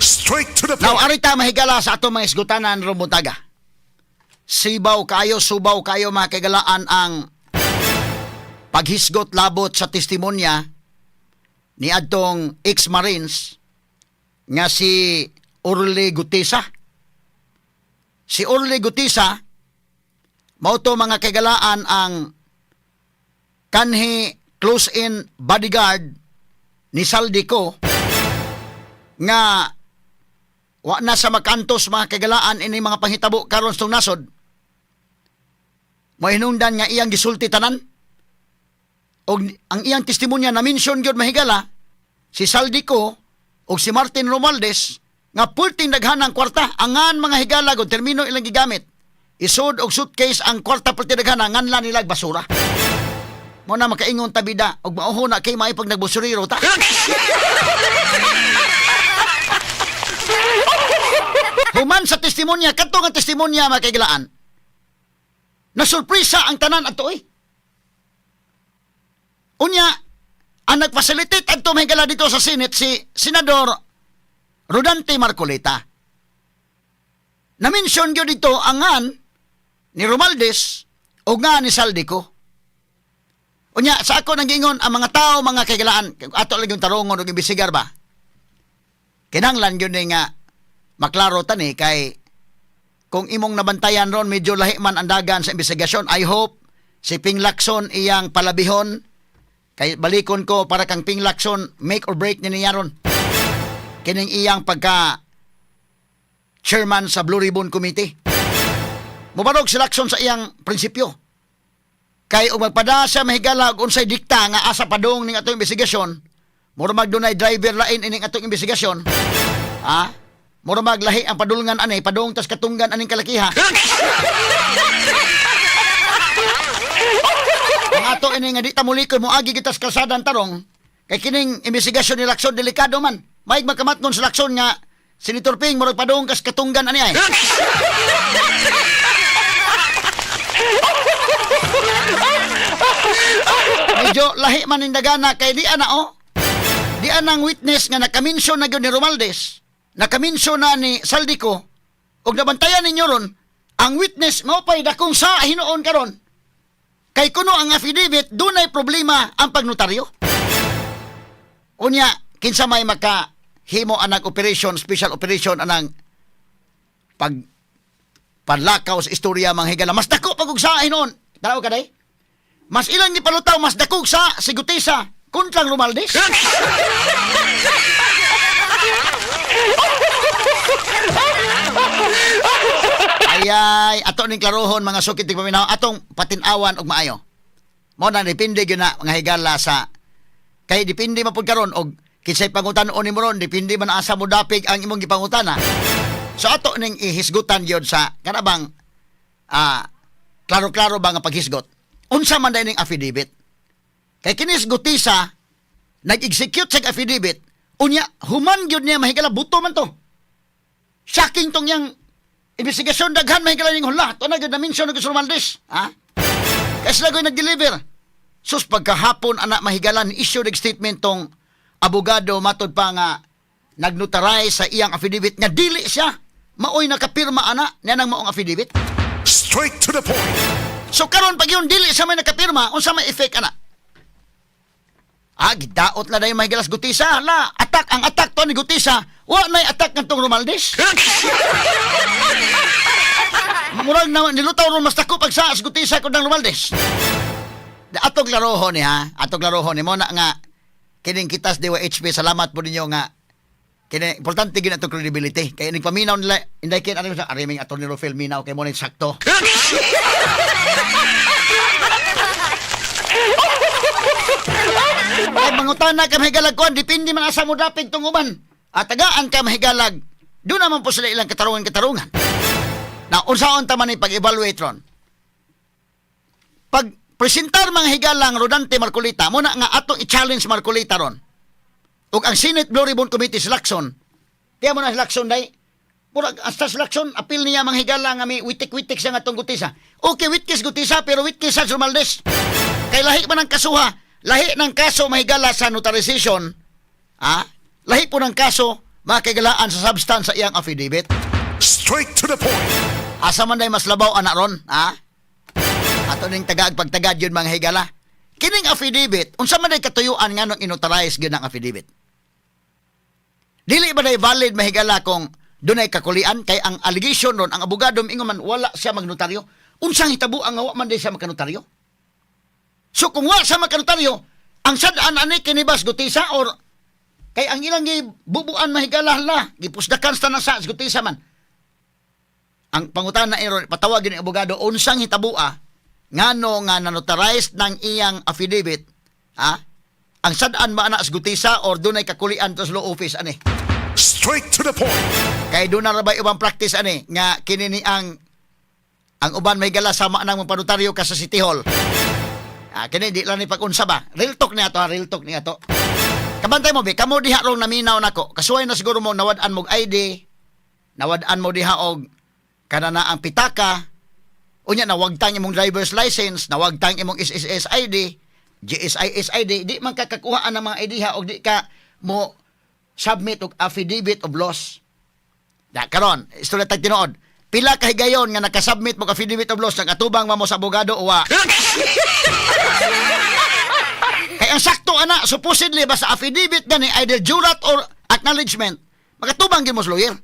Straight to the Now, point. arita mahigala sa ato mga isgutanan rumuntaga. Sibaw kayo, subaw kayo mga kagalaan ang paghisgot labot sa testimonya ni adtong ex-marines nga si Orly Gutisa. Si Orly Gutisa, mauto mga kagalaan ang kanhi close-in bodyguard ni Saldico nga wa na sa makantos mga kagalaan ini mga panghitabo karon sa nasod. Mahinungdan nga iyang gisulti tanan. Og ang iyang testimonya na mention gyud mahigala si Saldico og si Martin Romualdez nga pulting daghanang kwarta angan mga higala og termino ilang gigamit. Isod og suitcase ang kwarta pulting daghanang nganla nilag basura. Mo na makaingon tabida og mauho na kay may pag nagbusuriro ta. Human sa testimonya, kadto nga testimonya mga kaigilaan. Nasurpresa ang tanan ato eh. Unya, ang nagfacilitate adto mahigala dito sa Senate si Senador Rodante Marcoleta. Na-mention gyud dito angan ni Romaldes o nga ni Saldico. Unya, sa ako nagingon ang mga tao, mga kaigilaan, ato lang yung tarungon o ibisigar ba? Kinanglan yun nga maklaro tani kay kung imong nabantayan ron medyo lahi man ang dagan sa investigasyon. I hope si Ping Lacson iyang palabihon. Kay balikon ko para kang Ping Lacson make or break ni niya ron. Kining iyang pagka chairman sa Blue Ribbon Committee. Mubarog si Lacson sa iyang prinsipyo. Kay ug magpada siya mahigala og unsay dikta nga asa padong ning atong investigasyon mura magdunay driver lain ining atong investigasyon. Ha mura maglahi ang padulngan ani padung tas katunggan aning kalakiha. Ang ato ini nga di ta mulikod mo agi kita sa kalsadan tarong. Kay kining investigasyon ni Lakson delikado man. Maig magkamatnon sa Lakson nga Senator Ping murag padung kas katunggan ani ay. Medyo lahi man ning dagana kay di ana oh. Di anang witness nga nakaminsyon na gyud ni Romaldes, nakaminsyon na ni Saldico, og nabantayan ninyo ron, ang witness mao pay dakong sa hinuon karon. Kay kuno ang affidavit dunay problema ang pagnotaryo. Unya, kinsa may maka himo anang operation, special operation anang pag panlakaw sa istorya mga higala. Mas dako pag og sa hinuon. Tanaw ka day? Mas ilang ni palutaw, mas dakog sa sigutisa kontrang Romaldes. Ayay, ato ning klarohon mga sukit tig paminaw atong patinawan og maayo. Mo na depende gyud na mga higala sa kay depende man pud karon og kinsay pangutan-on nimo ron depende man asa mo dapig ang imong gipangutana. So ato ning ihisgutan gyud sa kanabang ah klaro-klaro ba nga paghisgot. Unsa man ning affidavit? Kay kinis gutisa nag-execute sa affidavit unya human gyud niya mahigala buto man to. Shocking tong yang investigasyon daghan mahigala ning hula. To na gyud na mention ng Romaldes, ha? Kaya sila ko'y nag-deliver. Sus, pagkahapon, anak mahigalan, issue ng statement tong abogado matod pa nga nagnotarize sa iyang affidavit nga dili siya maoy nakapirma ana niya nang maong affidavit. Straight to the point. So karon pag yun dili sa may nakapirma, unsa may effect ana? Ah, gidaot na dayon mahigalas Gutisa. La, atak ang atak to ni Gutisa. Wa nay atak ngadtong Romaldes. Murag na nilutaw ron mas dako pag sa Gutisa ko ng Romaldes. Atong larohon ni ha. Atong larohon ni mo na nga kining kitas dewa HP salamat po ninyo nga kini importante gina to credibility kay ning paminaw nila inday kin ano sa ariming attorney Rofel minaw kay mo ni sakto Ay mangutana ka mahigalag kon dipindi man asa mo dapig tong uban. At tagaan ka mahigalag. Doon naman po sila ilang katarungan katarungan. Na unsaon ta man pag-evaluate ron. Pag presentar mga higalang Rodante Marcolita, mo na nga atong i-challenge Marcolita ron. Ug ang Senate Blue Ribbon Committee si Lacson. Kaya mo na si Lacson day. Murag hasta si Lacson apil niya mga higala nga may witik-witik siya nga tong gutisa. Okay, witkis gutisa pero witkis sa Romaldes. Kay lahi man ang kasuha, lahi ng kaso mahigala sa notarization, ah, lahi po ng kaso makigalaan sa substance sa iyang affidavit. Straight to the point. Asa man day mas labaw anak ron, ha? Ato ning tagaag pagtagad yun mga higala. Kining affidavit, unsa man day katuyuan nga nung inauthorize gyud ang affidavit. Dili ba day valid mahigala kung dunay kakulian kay ang allegation ron ang abogado ingon man wala siya magnotaryo. Unsang hitabo ang wa man day siya magkanotaryo? So kung wa siya magkanotaryo, ang sadaan ani kinibas gutisa or kay ang ilang gibubuan mahigala la, gipusdakan sa na sa gutisa man. Ang pangutan na iron patawag ni abogado unsang hitabua ngano nga nanotarize ng iyang affidavit ha? Ang sadaan ba ana sa gutisa or dunay kakulian to sa law office ani? Straight to the point. kay doon na ra ba ibang practice ani nga kini ni ang ang uban may gala sama nang panotaryo ka sa City Hall ah kini di lang ni pag-unsa ba? Real talk ni ato ha, real talk ni ato kabantay mo be kamo diha rong naminaw nako. Kasuway na siguro mo nawad-an mo ID nawad-an mo diha og kana na ang pitaka. Unya nawagtang imong driver's license nawagtang imong SSS ID GSIS ID di man ka kakuhaan mga ID ha og di ka mo submit og affidavit of loss. Da karon istorya tag tinuod. Pila ka higayon nga nakasubmit mo og affidavit of loss nagatubang mo sa abogado uwa kay ang sakto ana supposedly ba sa affidavit gani either jurat or acknowledgement magatubang gyud mo lawyer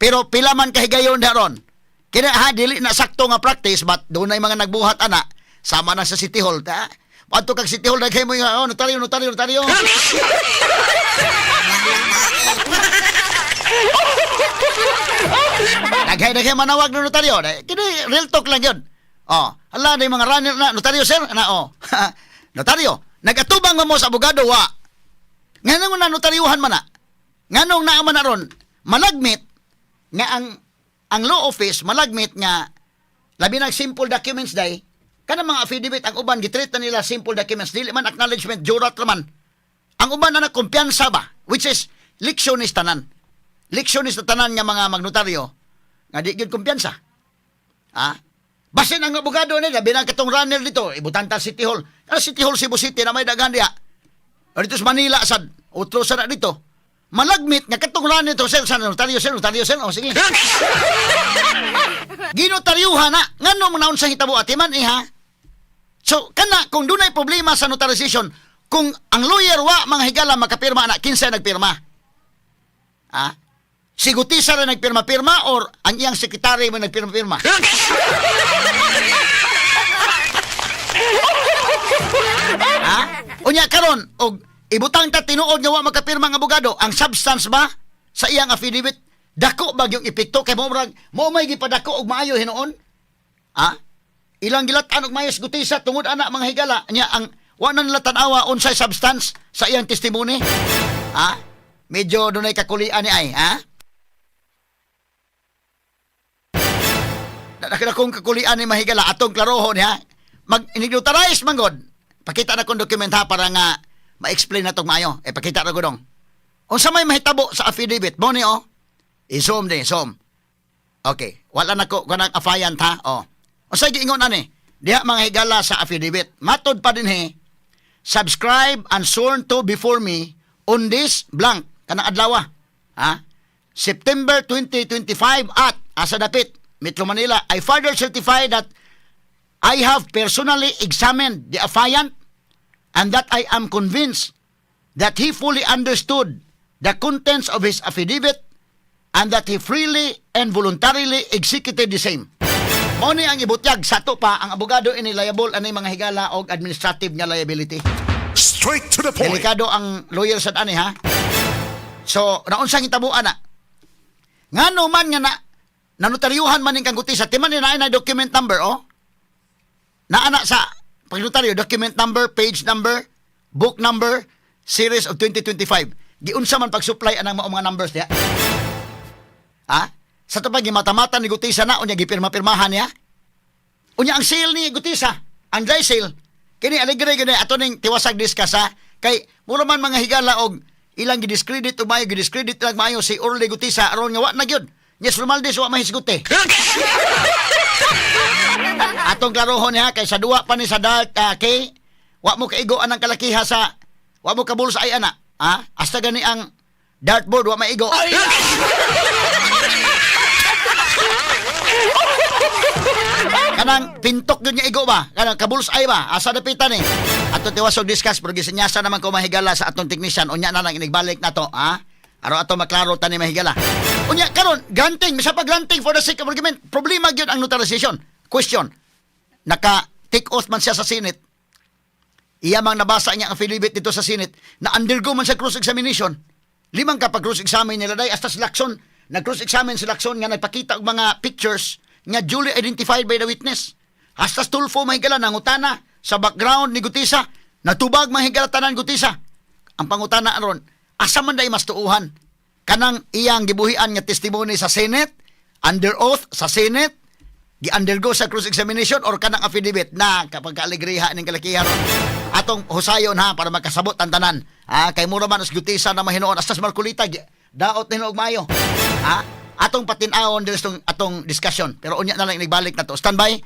pero pila man kahigayon daron. Kina ha dili na sakto nga practice but na mga nagbuhat ana sama na sa City Hall ta. Padto kag City Hall daghay mo yung oh, notaryo notaryo notaryo. daghay daghay manawag ng notaryo. Kini real talk lang yun. Oh, hala na mga runner na. Notaryo sir? Na oh. notaryo, nagatubang mo sa abogado wa. Nganong na notaryuhan man na. Nganong naa man na ron? Malagmit nga ang ang law office malagmit nga labi na simple documents day kana mga affidavit ang uban gitreat na nila simple documents. Dili man acknowledgement jurat raman ang uban na kumpiyansa ba? Which is leksyonis tanan. Leksyonis na tanan nga mga magnotaryo nga di gyud kumpiyansa. Ha basin ang abogado nila binang katong runner dito ibutanta City Hall. Ano City Hall Cebu City na may dagan diha. O dito sa Manila sad utro sa na dito. Malagmit nga katong runner to sir sa notaryo sir notaryo sir. O sige. Ginotaryuhan na. Ngano mo naon sa hitabo atiman iha? So kana kung dunay problema sa notarization kung ang lawyer wa mga higala makapirma na kinsa nagpirma? Ha si Gutisa rin nagpirma-pirma or ang iyang sekretary mo nagpirma-pirma? Ha? Unya karon og ibutang ta tinuod nga wa makapirma ang abogado ang substance ba sa iyang affidavit? Dako ba yung epekto? Kay mo murag mo may gipadako og maayo hinuon ha? Ilang gilatan og mayos gutisa tungod ana mga higala? Nya ang wa na nila tan-awa unsay substance sa iyang testimony? Ha? Medyo dunay kakulian ni ay ha Nakita kong kakulian ni mahigala atong klarohon ha? Mag inigutarize mangod. Pakita na kong document ha para nga ma-explain na tong maayo. Eh pakita na ko dong. Unsa may mahitabo sa affidavit? Mo ni oh. I-zoom din zoom okay wala na ko kanang affiant ha? Oh. Unsa giingon ani diha mga higala sa affidavit. Matod pa din he. Subscribe and sworn to before me on this blank. Kanang adlaw ha? September 2025 at asa dapit Metro Manila I further certify that I have personally examined the affiant and that I am convinced that he fully understood the contents of his affidavit and that he freely and voluntarily executed the same. Ni ang ibutyag sa to pa ang abogado ini liable ani mga higala og administrative nga liability. Straight to the point. Delikado ang lawyer sa ani ha. So, naunsang itabuan na. Ngano man nga na nanotaryuhan man ning kang gutisa, timan ni na document number oh. Naana sa pagnotaryo document number, page number, book number, series of 2025. Giunsa man pag-supply anang mga numbers niya. Ha? Sa to pa gimata-mata ni gutisa na unya gipirma-pirmahan niya. Unya ang sale ni gutisa, ang dry sale. Kini aligre gani ato ning tiwasag discuss ha. Kay mura man mga higala og ilang gidiscredit o mayo gidiscredit lang mayo si Orly Gutisa aron nga wa na gyud. Yes, Romaldes wa mahisguti. Atong klarohon niya kay sa duwa pa ni sa dark uh, kay wa mo kaigo anang kalakiha sa wa mo kabul sa ay ana. Ha? Hasta gani ang Dartboard wa maigo. Kanang pintok yun niya igo ba? Kanang kabuls ay ba? Asa dapitan eh. Ato tiwasog discuss pero gisinyasa naman ko mahigala sa atong technician unya na lang inigbalik na to, ha? Aro ato maklaro tani mahigala. Unya karon granting, misa pa granting for the sake of argument. Problema gyud ang notarization. Question. Naka take oath man siya sa Senate. Iya mang nabasa niya ang affidavit dito sa Senate na undergo man sa cross-examination. Limang kapag cross-examine nila day hasta si Lacson. Nag-cross-examine si Lacson nga nagpakita og mga pictures nga duly identified by the witness. Hasta Stulfo mahigala nangutana sa background ni Gutisa. Natubag mahigala tanan Gutisa. Ang pangutana aron, asa man day mas tuuhan? Kanang iyang gibuhian nga testimony sa Senate, under oath sa Senate, gi-undergo sa cross-examination or kanang affidavit na kapag kaaligriha ning kalakihan. Atong husayon ha para makasabot ang tanan. Ha kay mura man us gutisa na sa Marcolita gi- daot ni og mayo. Ha atong patin-awon diri sa atong discussion. Pero unya na lang igbalik na to. Standby